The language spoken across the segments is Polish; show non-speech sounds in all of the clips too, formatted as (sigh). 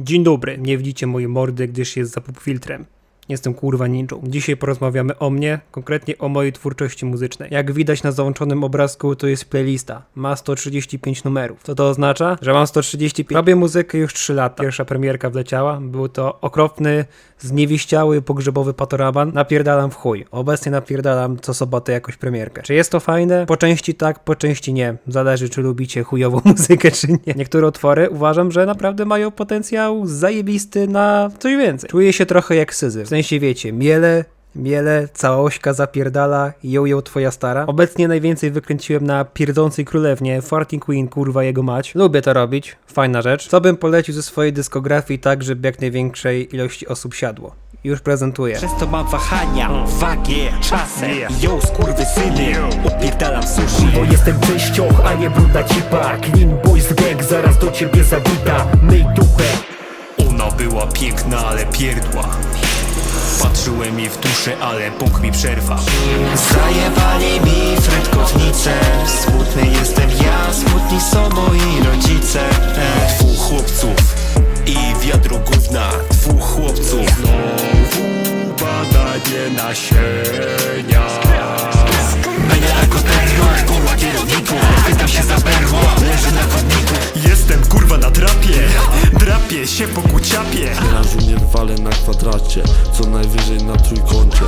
Dzień dobry, nie widzicie mojej mordy, gdyż jest za filtrem. Jestem kurwa ninją. Dzisiaj porozmawiamy o mnie, konkretnie o mojej twórczości muzycznej. Jak widać na załączonym obrazku, to jest playlista. Ma 135 numerów. Co to oznacza? Że mam 135. Robię muzykę już 3 lata. Pierwsza premierka wleciała. Był to okropny, zniewieściały, pogrzebowy patoraban. Napierdalam w chuj. Obecnie napierdalam co sobotę jakąś premierkę. Czy jest to fajne? Po części tak, po części nie. Zależy, czy lubicie chujową (laughs) muzykę, czy nie. Niektóre utwory uważam, że naprawdę mają potencjał zajebisty na coś więcej. Czuję się trochę jak syzy. W sensie wiecie, miele, miele, cała ośka zapierdala, ją twoja stara. Obecnie najwięcej wykręciłem na pierdzącej królewnie, Farting Queen, kurwa jego mać. Lubię to robić, fajna rzecz. Co bym polecił ze swojej dyskografii tak, żeby jak największej ilości osób siadło. Już prezentuję. Przez to mam wahania, wagę, czasem Yo, skurwysyny, opierdalam sushi Bo jestem czyścioch, a nie brudna cipa Clean Boys Gang zaraz do ciebie zawita Myj dupę Ona była piękna, ale pierdła Patrzyłem jej w duszę, ale Bóg mi przerwał Zajebali mi frytkownicę Smutny jestem ja, smutni są moi rodzice. E, Dwóch chłopców i wiadro gówna. Dwóch chłopców. Znowu badanie nasienia. Będę jako terror, kurwa kierowniku Pytam się za berło, leży na chodniku. Jestem kurwa na drapie. Drapie się po kuciapie Walę na kwadracie Co najwyżej na trójkącie.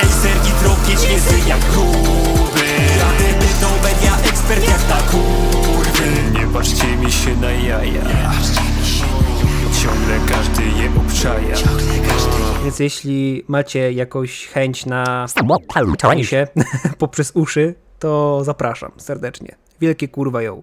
Ej, sergi tropieć niezły jak gruby Rady Beethoven, ja ekspert jak ta kurwy. Nie patrzcie mi się na jaja. Ciągle każdy je obczaja. Więc jeśli macie jakąś chęć na się (laughs) poprzez uszy, to zapraszam serdecznie. Wielkie kurwa ją.